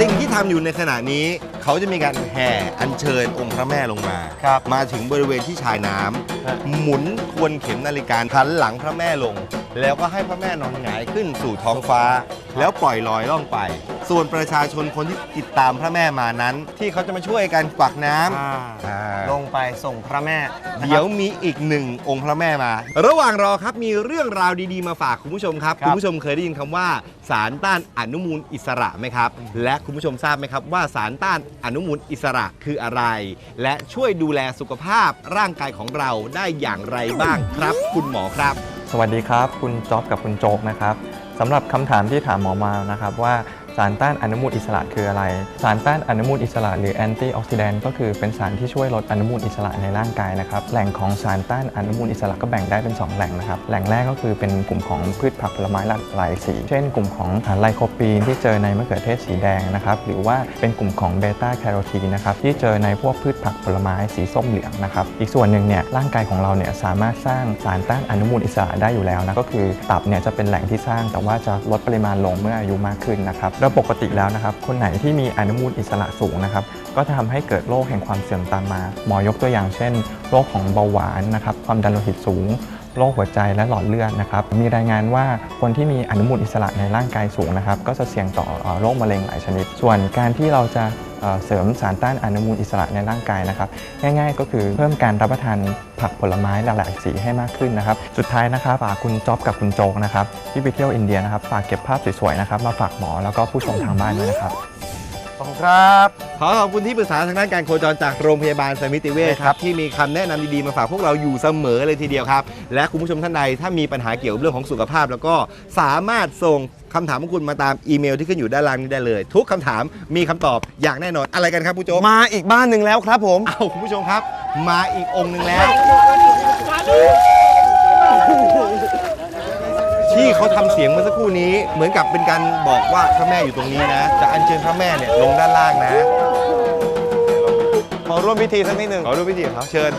สิ่งที่ทำอยู่ในขณะนี้ เขาจะมีการแห่อัญเชิญองค์พระแม่ลงมา ครับมาถึงบริเวณที่ชายน้ำฮะ หมุนทวนเข็มนาฬิกาหันหลังพระแม่ลง แล้วก็ให้พระแม่นอนหงายขึ้นสู่ท้องฟ้า แล้วปล่อยลอยล่องไป ส่วนประชาชนคนที่ติดตามพระแม่มานั้น ที่เขาจะมาช่วยกันกวักน้ำอ่าอ่าลงไปส่งพระแม่นะครับเดี๋ยวมีอีกหนึ่งองค์พระแม่มา ระหว่างรอครับมีเรื่องราวดีๆมาฝากคุณผู้ชมครับ ครับ คุณผู้ชมเคยได้ยินคำว่าสารต้านอนุมูลอิสระไหมครับ และคุณผู้ชมทราบไหมครับว่าสารต้านอนุมูลอิสระคืออะไร และช่วยดูแลสุขภาพร่างกายของเราได้อย่างไรบ้างครับ คุณหมอครับ สวัสดีครับ คุณจ๊อบกับคุณโจ๊กนะครับสำหรับคำถามที่ถามหมอมานะครับว่า สารต้านอนุมูลอิสระคืออะไร สารต้านอนุมูลอิสระหรือแอนตี้ออกซิแดนต์ก็คือเป็นสารที่ช่วยลดอนุมูลอิสระในร่างกายนะครับ แหล่งของสารต้านอนุมูลอิสระก็แบ่งได้เป็น 2 แหล่งนะครับ แหล่งแรกก็คือเป็นกลุ่มของพืชผักผลไม้หลากหลายสี เช่นกลุ่มของไลโคปีนที่เจอในมะเขือเทศสีแดงนะครับ หรือว่าเป็นกลุ่มของเบต้าแคโรทีนนะครับที่เจอในพวกพืชผักผลไม้สีส้มเหลืองนะครับ อีกส่วนหนึ่งเนี่ยร่างกายของเราเนี่ยสามารถสร้างสารต้านอนุมูลอิสระได้อยู่แล้วนะ ก็คือตับเนี่ยจะเป็นแหล่งที่สร้างแต่ว่าจะลดปริมาณลงเมื่ออายุมากขึ้นนะครับแล้วปกติแล้วนะครับคนไหนที่มีอนุมูลอิสระสูงนะครับก็จะทำให้เกิดโรคแห่งความเสื่อมตามมา หมอยกตัวอย่างเช่นโรคของเบาหวานนะครับความดันโลหิตสูงโรคหัวใจและหลอดเลือดนะครับ มีรายงานว่าคนที่มีอนุมูลอิสระในร่างกายสูงนะครับ ก็จะเสี่ยงต่อโรคมะเร็งหลายชนิด ส่วนการที่เราจะ เอ่อเสริมสารต้านอนุมูลอิสระในร่างกายนะครับ ง่ายๆ ก็คือเพิ่มการรับประทานผักผลไม้หลากหลายสีให้มากขึ้นนะครับ สุดท้ายนะครับฝากคุณจ๊อบกับคุณโจกนะครับที่ไปเที่ยวอินเดียนะครับฝากเก็บภาพสวยๆนะครับมาฝากหมอแล้วก็ผู้ชมทางบ้านด้วยนะครับขอบคุณครับ ขอขอบคุณที่ปรึกษาทางด้านการโคจรจากโรงพยาบาลสมิติเวชครับ ที่มีคำแนะนำดีๆ มาฝากพวกเราอยู่เสมอเลยทีเดียวครับ และคุณผู้ชมท่านใดถ้ามีปัญหาเกี่ยวกับเรื่องของสุขภาพ แล้วก็สามารถส่ง คำถามของคุณมาตามอีเมลที่ขึ้นอยู่ด้านล่างนี้ได้เลย ทุกคำถามมีคำตอบอย่างแน่นอนอะไรกันครับผู้โจ๊กมาอีกบ้านหนึ่งแล้วครับผม เอาคุณผู้ชมครับ มาอีกองค์หนึ่งแล้ว ที่เขาทำเสียงเมื่อสักครู่นี้ เหมือนกับเป็นการบอกว่าพระแม่อยู่ตรงนี้นะจะอัญเชิญพระแม่เนี่ยลงด้านล่างนะขอร่วมพิธีสักนิดหนึ่งขอรูปพิธีครับเชิญ